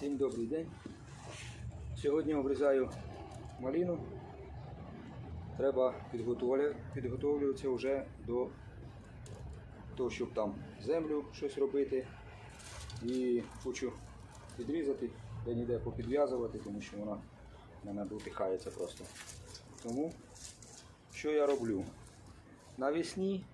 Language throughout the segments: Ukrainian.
Всім добрий день. Сьогодні обрізаю маліну. Треба підготовлюватися вже до того, щоб там землю щось робити. І хочу підрізати, де ніде попідв'язувати, тому що вона в мене дотихається просто. Тому що я роблю? Навесні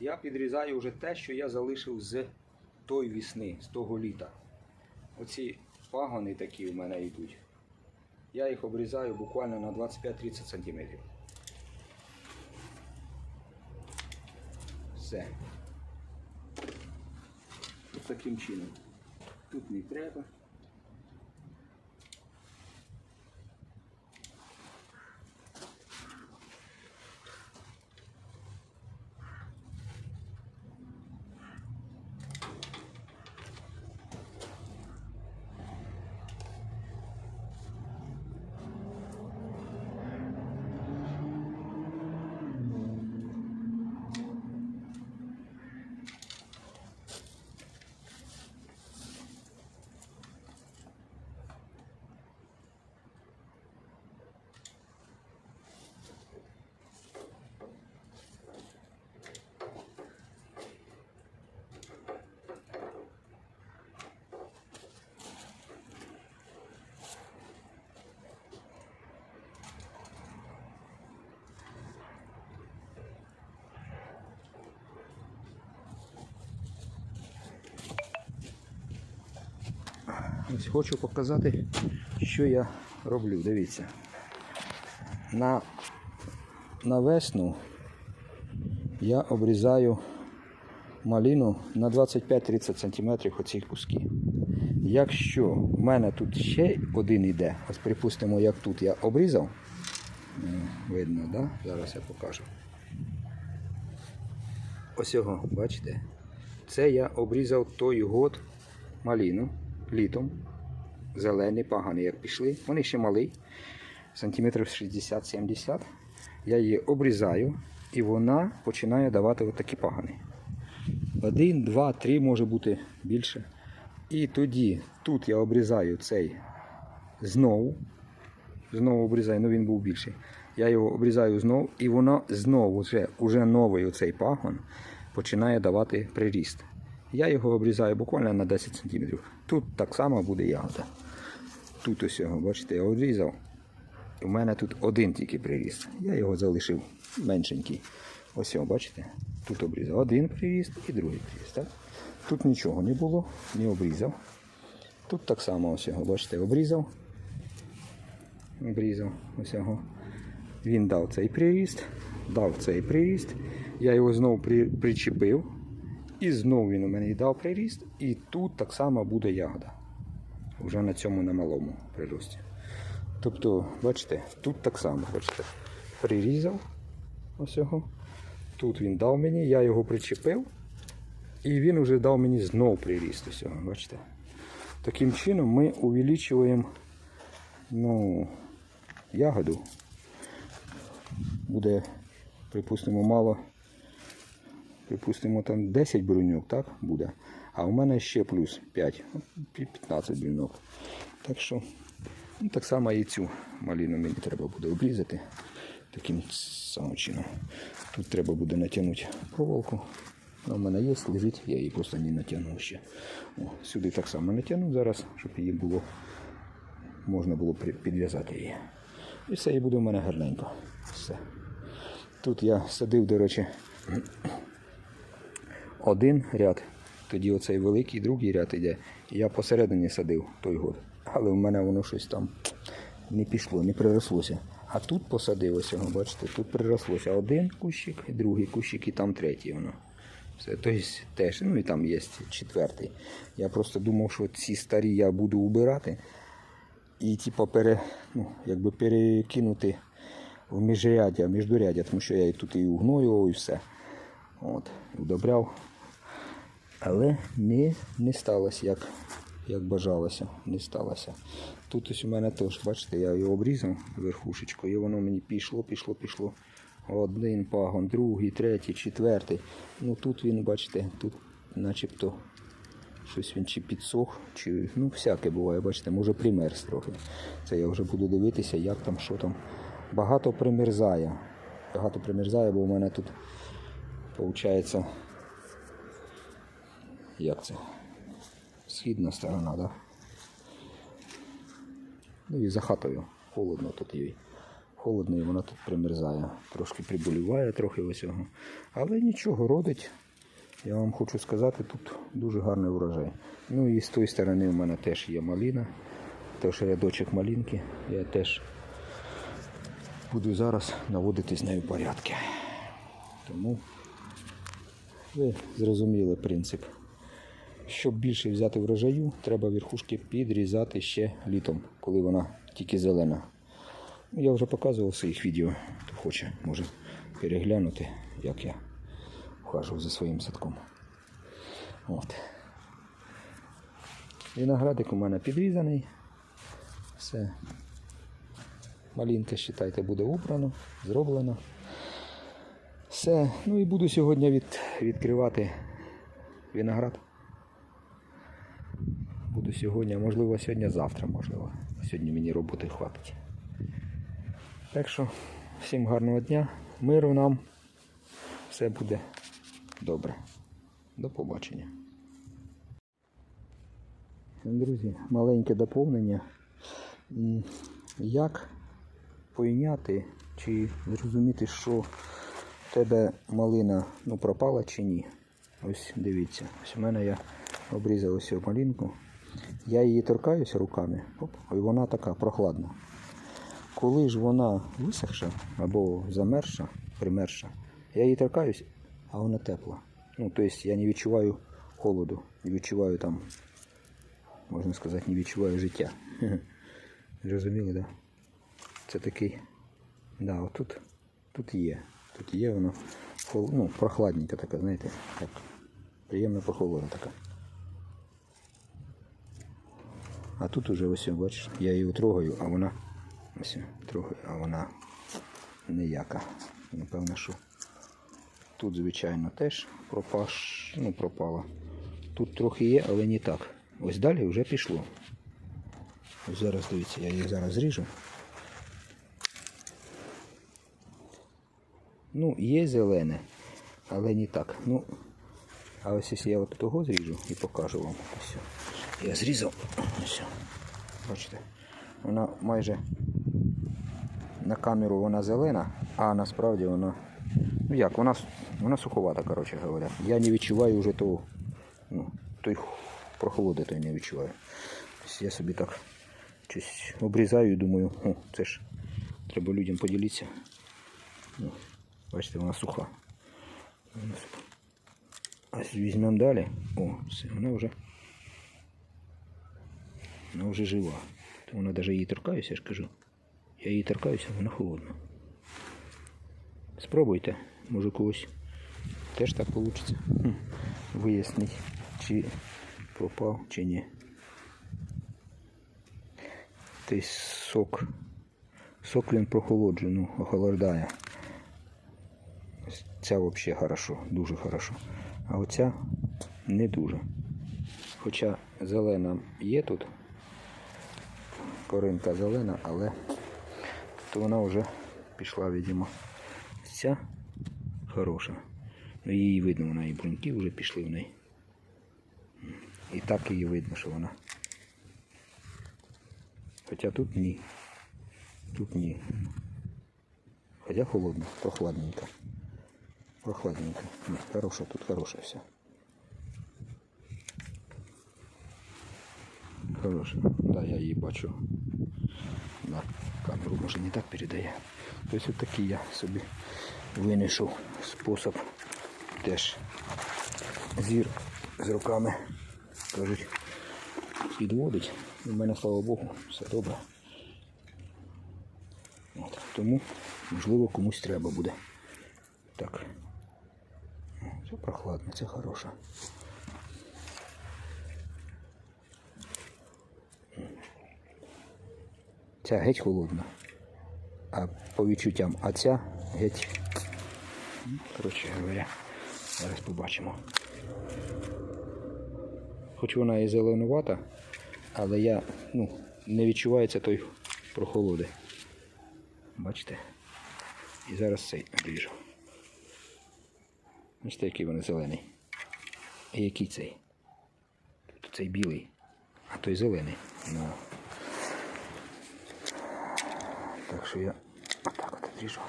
я підрізаю вже те, що я залишив з тої весни, з того літа. Оці пагони такі у мене йдуть. Я їх обрізаю буквально на 25-30 см. Все. Ось таким чином. Тут не треба. Ось хочу показати, що я роблю. Дивіться. На, на весну я обрізаю маліну на 25-30 см оці куски. Якщо в мене тут ще один іде, ось припустимо, як тут я обрізав, видно, да? зараз я покажу. Ось його, бачите? Це я обрізав той год маліну літом. Зелені, погані, як пішли. Вони ще малі, сантиметрів 60-70. Я її обрізаю і вона починає давати отакі пагани. Один, два, три може бути більше. І тоді тут я обрізаю цей знову. Знову обрізаю, ну він був більший. Я його обрізаю знову, і воно знову вже, уже новий оцей пагон починає давати приріст. Я його обрізаю буквально на 10 см. Тут так само буде ягода. Тут ось його, бачите, я обрізав. В мене тут один тільки приріст. Я його залишив меншенький. Ось його, бачите? Тут обрізав один приріст і другий приріст. Так? Тут нічого не було, не обрізав. Тут так само ось його, бачите, обрізав. Обрізав ось його. Він дав цей приріст, дав цей приріст. Я його знову при, причепив. І знову він у мене дав приріст. І тут так само буде ягода. Вже на цьому на малому прирості. Тобто, бачите, тут так само, бачите, прирізав ось його. Тут він дав мені, я його причепив. І він вже дав мені знову приріст. Ось його, бачите. Таким чином ми увеличуємо ну, ягоду. Буде, припустимо, мало припустимо, там 10 бруньок, так, буде. А у мене ще плюс 5, ну, 15 бруньок. Так що, ну, так само і цю маліну мені треба буде обрізати таким самим чином. Тут треба буде натягнути проволоку. Вона в мене є, лежить, я її просто не натягнув ще. О, сюди так само натягну зараз, щоб її було, можна було підв'язати її. І все, і буде в мене гарненько. Все. Тут я садив, до речі, один ряд, тоді оцей великий другий ряд іде. Я посередині садив той год. Але в мене воно щось там не пішло, не прирослося. А тут його, бачите, тут прирослося один кущик, другий кущик, і там третій воно. Все, тобто теж, ну і там є четвертий. Я просто думав, що ці старі я буду убирати і типу пере, ну, якби перекинути в міжряддя, міждуряддя, тому що я і тут і угноював, і все. От, удобряв. Але не, не сталося, як, як бажалося. Не сталося. Тут ось у мене теж, бачите, я його обрізав верхушечку, і воно мені пішло, пішло, пішло. Один пагон, другий, третій, четвертий. Ну тут він, бачите, тут начебто Щось він чи підсох, чи ну всяке буває, бачите, може примерз трохи. Це я вже буду дивитися, як там, що там. Багато примерзає. Багато примерзає, бо у мене тут виходить. Як це? Східна сторона, так? Ну і за хатою. Холодно тут їй. Холодно і вона тут примерзає. Трошки приболіває трохи ось цього. Але нічого, родить. Я вам хочу сказати, тут дуже гарний урожай. Ну і з тої сторони у мене теж є маліна. Теж рядочок малінки. Я теж буду зараз наводити з нею порядки. Тому ви зрозуміли принцип. Щоб більше взяти врожаю, треба верхушки підрізати ще літом, коли вона тільки зелена. Я вже показував своїх відео, хто хоче, може переглянути, як я вхажу за своїм садком. От. Виноградик у мене підрізаний. Все. Малінка, вважайте, буде убрано, зроблено. Все. Ну і буду сьогодні від, відкривати виноград. Буду сьогодні, а можливо, сьогодні завтра, можливо. Сьогодні мені роботи хватить. Так що, всім гарного дня, миру нам. Все буде добре. До побачення. Друзі, маленьке доповнення. Як пойняти чи зрозуміти, що в тебе малина ну, пропала чи ні? Ось дивіться. Ось у мене я обрізав ось малинку. Я її торкаюся руками, оп, і вона така прохладна. Коли ж вона висохша або замерша, примерша, я її торкаюсь, а вона тепла. Ну, тобто я не відчуваю холоду, не відчуваю там, можна сказати, не відчуваю життя. Зрозуміли, так? Да? Це такий. Да, отут тут є. Тут є воно ну, прохладненька така, знаєте, так. Приємна прохолода така. А тут уже ось, бачиш, я її трогаю, а вона ось трогаю, а вона ніяка. Напевно, що тут, звичайно, теж пропаш, ну, пропала. Тут трохи є, але не так. Ось далі вже пішло. Ось зараз дивіться, я її зараз зріжу. Ну, є зелене, але не так. Ну, а ось якщо я от того зріжу і покажу вам. Ось. Я зрізав. Ось. Бачите, вона майже на камеру вона зелена, а насправді вона. Ну як, вона, вона суховата, коротше говоря. Я не відчуваю вже того. Ну, той прохолоди той не відчуваю. Тобто я собі так щось обрізаю і думаю, о, це ж треба людям поділитися. Ну, бачите, вона суха. Ось візьмемо далі. О, все, вона вже. Вона вже жива. То вона навіть її торкаюся, я ж кажу. Я її торкаюся, вона холодна. Спробуйте, може когось теж так вийде. Вияснить, чи пропав, чи ні. Той сок. Сок він прохолоджує, ну, охолоджує. Ось Ця взагалі хорошо, дуже хорошо. А оця не дуже. Хоча зелена є тут, коринка зелена, але то вона вже пішла, видимо. Ця хороша. Ну її видно, вона і бруньки вже пішли в неї. І так її видно, що вона. Хоча тут ні. Тут ні. Хоча холодно, прохладненько. Прохладненько. Ні, хороша, тут хороша все. Хороша. Да, я її бачу. На камеру може не так передає. Тобто такий я собі винайшов спосіб теж зір з руками, кажуть, підводить. У мене, слава Богу, все добре. От, тому, можливо, комусь треба буде. Так. Це прохладно, це хороше. Ця геть холодна. А по відчуттям, а ця геть. Ну, Коротше говоря, зараз побачимо. хоч вона і зеленувата, але я ну, не відчувається той прохолоди. Бачите? І зараз цей обріжу. Бачите, який вони зелений. І який цей? Тут цей білий, а той зелений. Ну. Так що я отак от одріжу.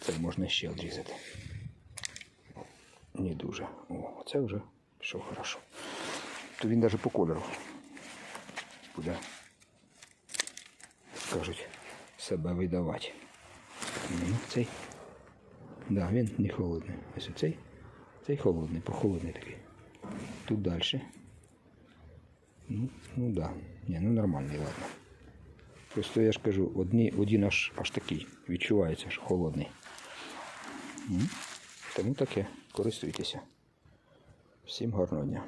Це можна ще одрізати. Не дуже. О, це вже пішов хорошо. То він навіть по кольору буде, як кажуть, себе видавати. Ну, цей. Да, він не холодний. Ось цей. Цей холодний, прохолодний такий. Тут далі. Ну, ну да. Ні, ну нормальний, ладно. Просто я ж кажу, одні, один аж, аж такий відчувається, аж холодний. Тому таке, користуйтеся. Всім гарного дня.